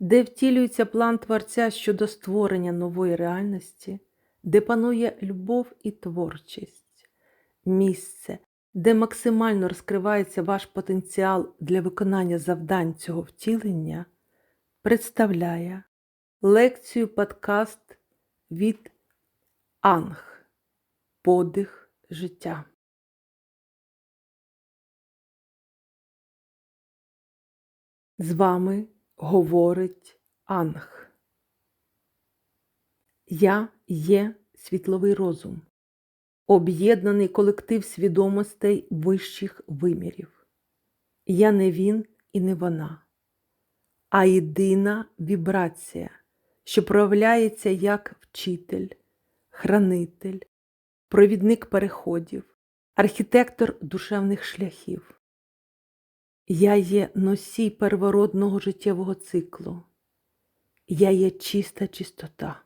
де втілюється план Творця щодо створення нової реальності, де панує любов і творчість, місце, де максимально розкривається ваш потенціал для виконання завдань цього втілення, представляє лекцію подкаст від Анг Подих життя. З вами говорить Анг. Я є світловий розум, об'єднаний колектив свідомостей вищих вимірів. Я не він і не вона, а єдина вібрація, що проявляється як вчитель, хранитель, провідник переходів, архітектор душевних шляхів. Я є носій первородного життєвого циклу. Я є чиста чистота.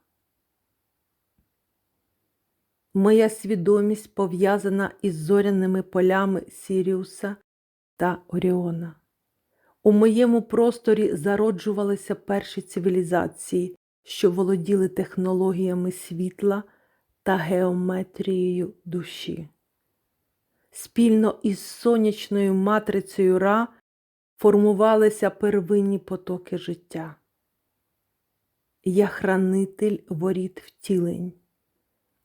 Моя свідомість пов'язана із зоряними полями Сіріуса та Оріона. У моєму просторі зароджувалися перші цивілізації, що володіли технологіями світла та геометрією душі. Спільно із сонячною матрицею Ра формувалися первинні потоки життя. Я хранитель воріт втілень,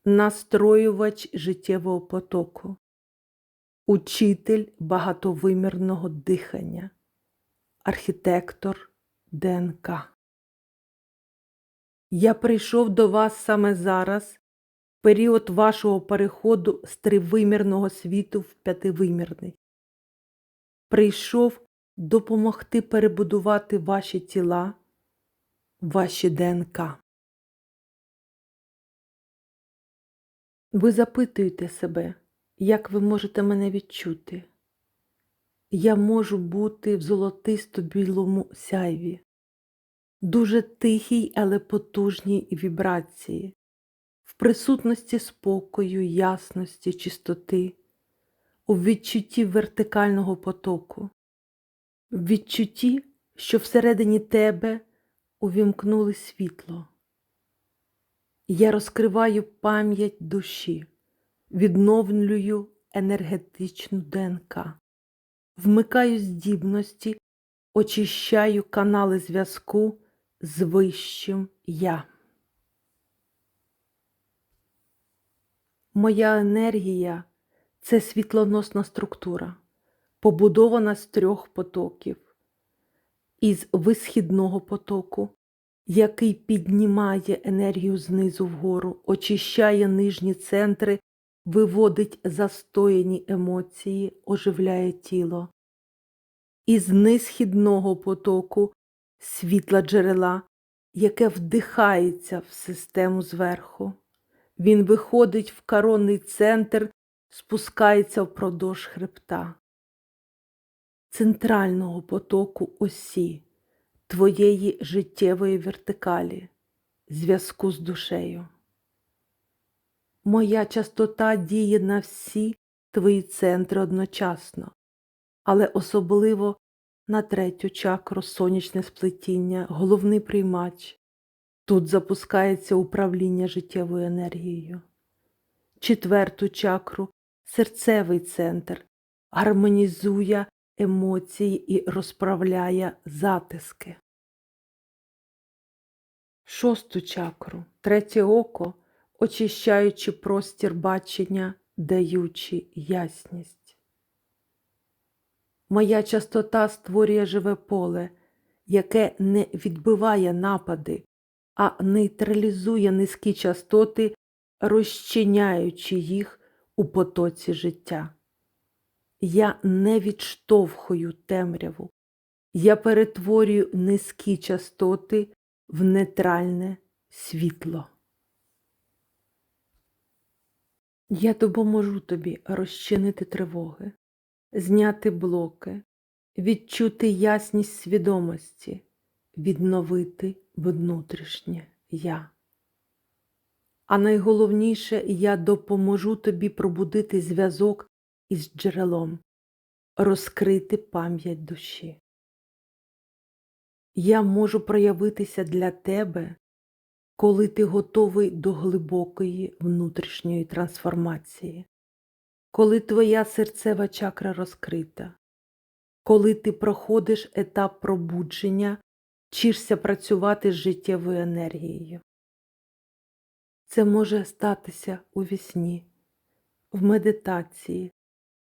настроювач життєвого потоку, учитель багатовимірного дихання, архітектор ДНК. Я прийшов до вас саме зараз, період вашого переходу з тривимірного світу в п'ятивимірний. Прийшов допомогти перебудувати ваші тіла, ваші ДНК. Ви запитуєте себе, як ви можете мене відчути? Я можу бути в золотисто білому сяйві, дуже тихій, але потужній вібрації, присутності спокою, ясності, чистоти, у відчутті вертикального потоку, в відчутті, що всередині тебе увімкнули світло. Я розкриваю пам'ять душі, відновлюю енергетичну ДНК, вмикаю здібності, очищаю канали зв'язку з вищим я. Моя енергія це світлоносна структура, побудована з трьох потоків, із висхідного потоку, який піднімає енергію знизу вгору, очищає нижні центри, виводить застояні емоції, оживляє тіло. Із нисхідного потоку світла джерела, яке вдихається в систему зверху. Він виходить в коронний центр, спускається впродовж хребта. Центрального потоку осі, твоєї життєвої вертикалі, зв'язку з душею. Моя частота діє на всі твої центри одночасно, але особливо на третю чакру сонячне сплетіння, головний приймач. Тут запускається управління життєвою енергією. Четверту чакру серцевий центр гармонізує емоції і розправляє затиски. Шосту чакру, третє око, очищаючи простір бачення, даючи ясність. Моя частота створює живе поле, яке не відбиває напади, а нейтралізує низькі частоти, розчиняючи їх у потоці життя. Я не відштовхую темряву, я перетворюю низькі частоти в нейтральне світло. Я допоможу тобі розчинити тривоги, зняти блоки, відчути ясність свідомості, відновити внутрішнє я. А найголовніше, я допоможу тобі пробудити зв'язок із джерелом, розкрити пам'ять душі. Я можу проявитися для тебе, коли ти готовий до глибокої внутрішньої трансформації, коли твоя серцева чакра розкрита, коли ти проходиш етап пробудження, вчишся працювати з життєвою енергією. Це може статися у вісні, в медитації,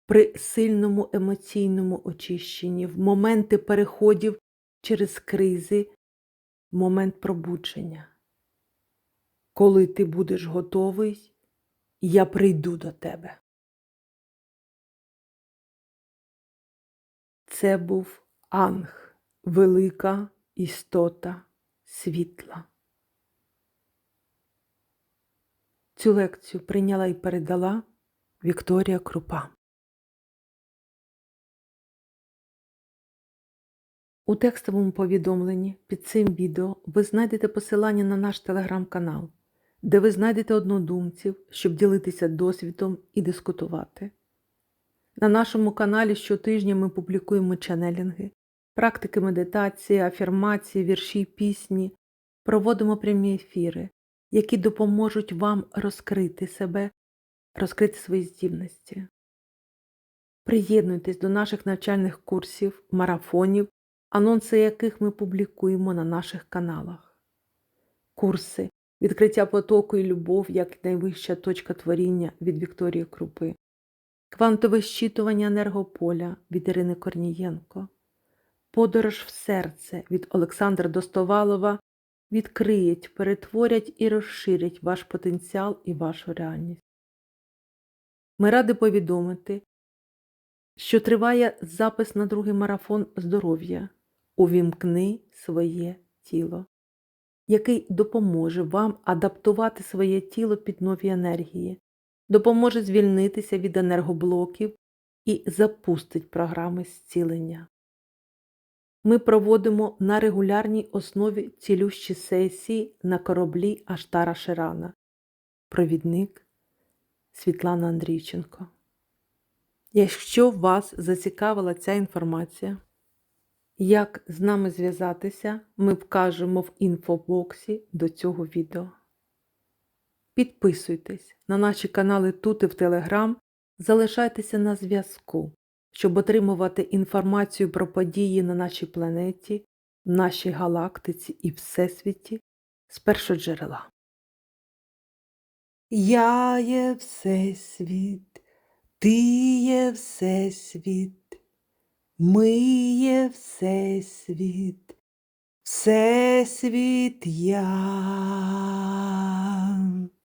при сильному емоційному очищенні, в моменти переходів через кризи, в момент пробудження. Коли ти будеш готовий, я прийду до тебе. Це був Анг, велика істота світла. Цю лекцію прийняла і передала Вікторія Крупа. У текстовому повідомленні під цим відео ви знайдете посилання на наш телеграм-канал, де ви знайдете однодумців, щоб ділитися досвідом і дискутувати. На нашому каналі щотижня ми публікуємо чанелінги, практики медитації, афірмації, вірші, пісні, проводимо прямі ефіри, які допоможуть вам розкрити себе, розкрити свої здібності. Приєднуйтесь до наших навчальних курсів, марафонів, анонси яких ми публікуємо на наших каналах. Курси Відкриття потоку і любов як найвища точка творіння від Вікторії Крупи. Квантове щитування енергополя від Ірини Корнієнко. Подорож в серце від Олександра Достовалова відкриють, перетворять і розширять ваш потенціал і вашу реальність. Ми раді повідомити, що триває запис на другий марафон здоров'я Увімкни своє тіло, який допоможе вам адаптувати своє тіло під нові енергії, допоможе звільнитися від енергоблоків і запустить програми зцілення. Ми проводимо на регулярній основі цілющі сесії на кораблі Аштара Ширана. Провідник Світлана Андрійченко. Якщо вас зацікавила ця інформація, як з нами зв'язатися, ми вкажемо в інфобоксі до цього відео. Підписуйтесь на наші канали тут і в Телеграм, залишайтеся на зв'язку, щоб отримувати інформацію про події на нашій планеті, в нашій галактиці і Всесвіті з першоджерела. Я є Всесвіт, ти є Всесвіт. Ми є Всесвіт, Всесвіт я.